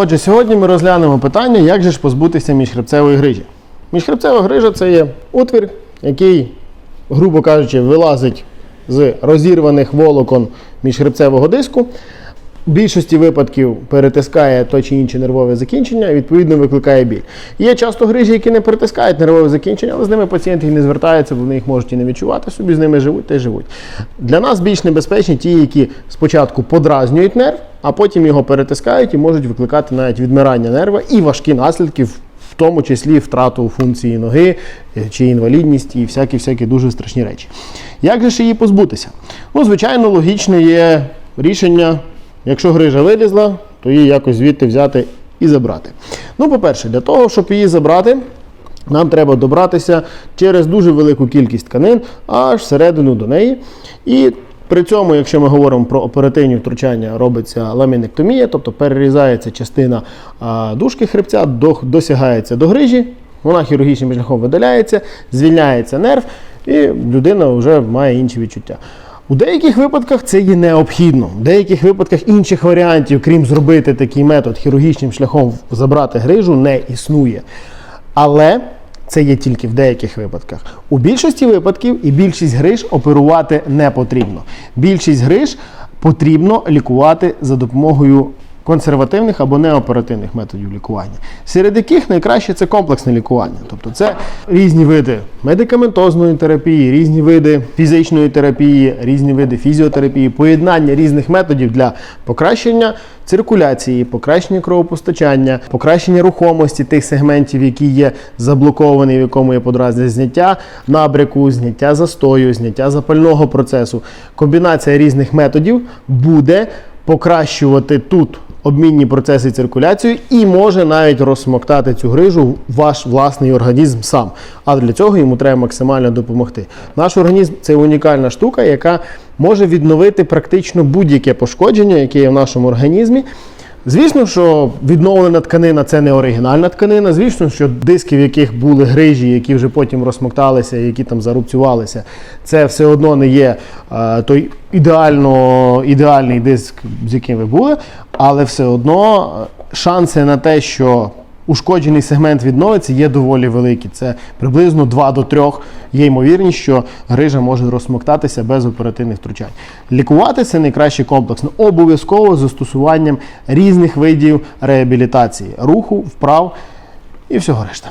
Отже, сьогодні ми розглянемо питання, як же ж позбутися міжхребцевої грижі. Міжхребцева грижа це є утвір, який, грубо кажучи, вилазить з розірваних волокон міжхребцевого диску. В більшості випадків перетискає то чи інше нервове закінчення і відповідно викликає біль. Є часто грижі, які не перетискають нервове закінчення, але з ними пацієнти і не звертаються, бо вони їх можуть і не відчувати, собі з ними живуть та й живуть. Для нас більш небезпечні ті, які спочатку подразнюють нерв, а потім його перетискають і можуть викликати навіть відмирання нерва і важкі наслідки, в тому числі втрату функції ноги е, чи інвалідність і всякі-всякі дуже страшні речі. Як же ж її позбутися? Ну, звичайно, логічне є рішення. Якщо грижа вилізла, то її якось звідти взяти і забрати. Ну, по-перше, для того, щоб її забрати, нам треба добратися через дуже велику кількість тканин аж всередину до неї. І при цьому, якщо ми говоримо про оперативні втручання, робиться ламінектомія, тобто перерізається частина дужки хребця, досягається до грижі, вона хірургічним шляхом видаляється, звільняється нерв, і людина вже має інші відчуття. У деяких випадках це є необхідно. В деяких випадках інших варіантів, крім зробити такий метод хірургічним шляхом забрати грижу, не існує. Але це є тільки в деяких випадках. У більшості випадків і більшість гриж оперувати не потрібно. Більшість гриж потрібно лікувати за допомогою консервативних або неоперативних методів лікування, серед яких найкраще це комплексне лікування. Тобто це різні види медикаментозної терапії, різні види фізичної терапії, різні види фізіотерапії, поєднання різних методів для покращення циркуляції, покращення кровопостачання, покращення рухомості тих сегментів, які є заблоковані, в якому є подразне зняття набряку, зняття застою, зняття запального процесу. Комбінація різних методів буде покращувати тут обмінні процеси циркуляцію і може навіть розсмоктати цю грижу ваш власний організм сам. А для цього йому треба максимально допомогти. Наш організм це унікальна штука, яка може відновити практично будь-яке пошкодження, яке є в нашому організмі. Звісно, що відновлена тканина це не оригінальна тканина. Звісно, що диски, в яких були грижі, які вже потім розсмокталися, які там зарубцювалися, це все одно не є е, той ідеально, ідеальний диск, з яким ви були, але все одно е, шанси на те, що ушкоджений сегмент відновиться, є доволі великі. Це приблизно 2 до 3 є ймовірність, що грижа може розсмоктатися без оперативних втручань. Лікувати це найкраще комплексно, обов'язково з застосуванням різних видів реабілітації, руху, вправ і всього решта.